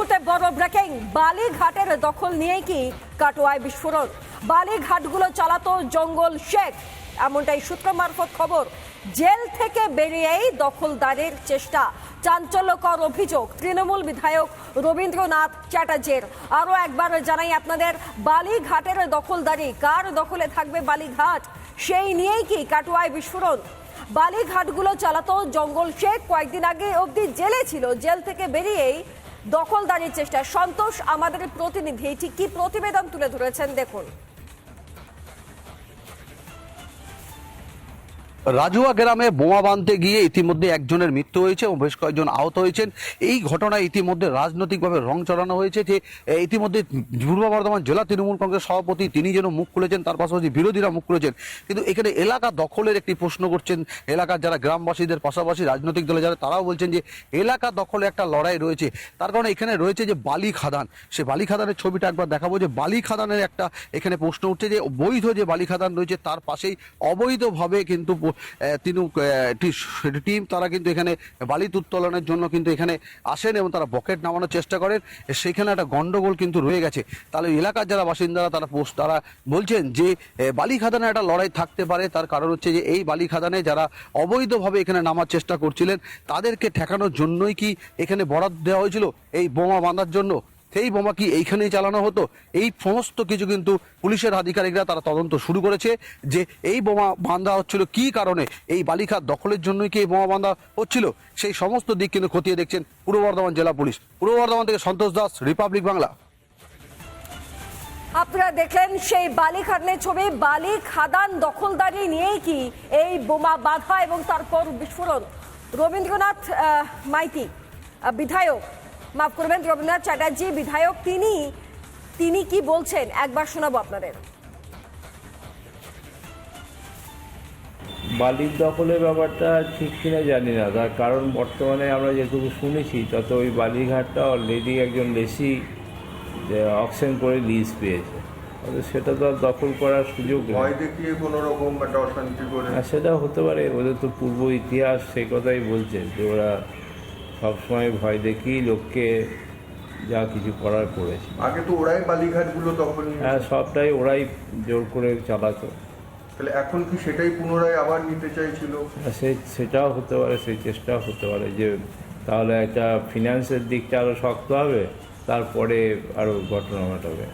মুহূর্তে বড় ব্রেকিং। বালিঘাটের দখল নিয়ে কি কাটোয়ায় বিস্ফোরণ? বালিঘাটগুলো চালাতো জঙ্গল শেখ। এমনটাই সূত্র মারফত খবর। জেল থেকে বেরিয়েই দখলদারের চেষ্টা। চাঞ্চল্যকর অভিযোগ। তৃণমূল বিধায়ক রবীন্দ্রনাথ চ্যাটার্জির। আরও একবার জানাই আপনাদের, বালিঘাটের দখলদারি কার দখলে থাকবে বালিঘাট? সেই নিয়েই কি কাটোয়ায় বিস্ফোরণ? বালিঘাটগুলো চালাতো জঙ্গল শেখ। কয়েকদিন আগে অবধি জেলে ছিল। জেল থেকে বেরিয়েই দখলদারির চেষ্টা সন্তোষ আমাদের প্রতিনিধি ঠিক কি প্রতিবেদন তুলে ধরেছেন? দেখুন। রাজুয়া গ্রামে বোমা বাঁধতে গিয়ে ইতিমধ্যে একজনের মৃত্যু হয়েছে এবং বেশ কয়েকজন আহত হয়েছেন। এই ঘটনায় ইতিমধ্যে রাজনৈতিকভাবে রং চড়ানো হয়েছে যে ইতিমধ্যে পূর্ব বর্ধমান জেলা তৃণমূল কংগ্রেস সভাপতি তিনি যেন মুখ খুলেছেন, তার পাশাপাশি বিরোধীরা মুখ খুলেছেন। কিন্তু এখানে এলাকা দখলের একটি প্রশ্ন করছেন এলাকার যারা গ্রামবাসীদের পাশাপাশি রাজনৈতিক দলে যারা, তারাও বলছেন যে, এলাকা দখলে একটা লড়াই রয়েছে। তার কারণে এখানে রয়েছে যে, বালি খাদান। সে বালি খাদানের ছবিটা একবার দেখাবো যে, বালি খাদানের একটা এখানে প্রশ্ন উঠছে যে বৈধ যে বালি খাদান রয়েছে, তার পাশেই অবৈধভাবে কিন্তু তিনি টিম তারা কিন্তু এখানে বালিত উত্তোলনের জন্য কিন্তু এখানে আসেন এবং তারা বকেট নামানোর চেষ্টা করেন। সেখানে একটা গন্ডগোল কিন্তু রয়ে গেছে। তাহলে এলাকার যারা বাসিন্দারা তারা পোস্ট তারা বলছেন যে বালি খাদানে একটা লড়াই থাকতে পারে। তার কারণ হচ্ছে যে, এই বালি খাদানে যারা অবৈধভাবে এখানে নামার চেষ্টা করছিলেন, তাদেরকে ঠেকানোর জন্যই কি এখানে বরাদ্দ দেওয়া হয়েছিল? এই বোমা বাঁধার জন্য? সেই বোমা কি এইখানেই চালানো হতো? এই সমস্ত কিছু কিন্তু পুলিশের আধিকারিকরা তারা তদন্ত শুরু করেছে যে এই বোমা বাঁধা হচ্ছিল কি কারণে? এই বালিখাত দখলের জন্যই কি এই বোমা বাঁধা হচ্ছিল? সেই সমস্ত দিক কিন্তু খতিয়ে দেখছেন পূর্ব বর্ধমান জেলা পুলিশ। পূর্ব বর্ধমান থেকে সন্তোষ দাস, রিপাবলিক বাংলা। আপনারা দেখলেন সেই বালি খাদানের ছবি। বালি খাদান দখলদারি নিয়েই কি এই বোমা বাধা এবং তারপর বিস্ফোরণ। রবীন্দ্রনাথ মাইতি বিধায়ক মাফ করবেন রবীন্দ্রনাথ চ্যাটার্জি বিধায়ক তিনি তিনি কি বলছেন? একবার শোনাবো আপনাদের। বালির দখলের ব্যাপারটা ঠিক কিনা জানি না। তার কারণ বর্তমানে আমরা যেটুকু শুনেছি তত ওই বালিঘাটটা অলরেডি একজন লেসি অকশন করে লিজ পেয়েছে। সেটা তো আর দখল করার সুযোগ ভয় দেখিয়ে কোনো রকম একটা অশান্তি করে? সেটা হতে পারে ওদের তো পূর্ব ইতিহাস সেই কথাই বলছে যে ওরা সবসময় ভয় দেখিয়ে লোককে যা কিছু করার করেছে। আগে তো ওরাই বালিঘাটগুলো তখন হ্যাঁ সবটাই ওরাই জোর করে চালাতো। তাহলে এখন কি সেটাই পুনরায় আবার নিতে চাইছিল? সে সেটাও হতে পারে সেই চেষ্টাও হতে পারে যে তাহলে একটা ফিনান্সের দিকটা আরও শক্ত হবে তারপরে আরও ঘটনা ঘটাবে।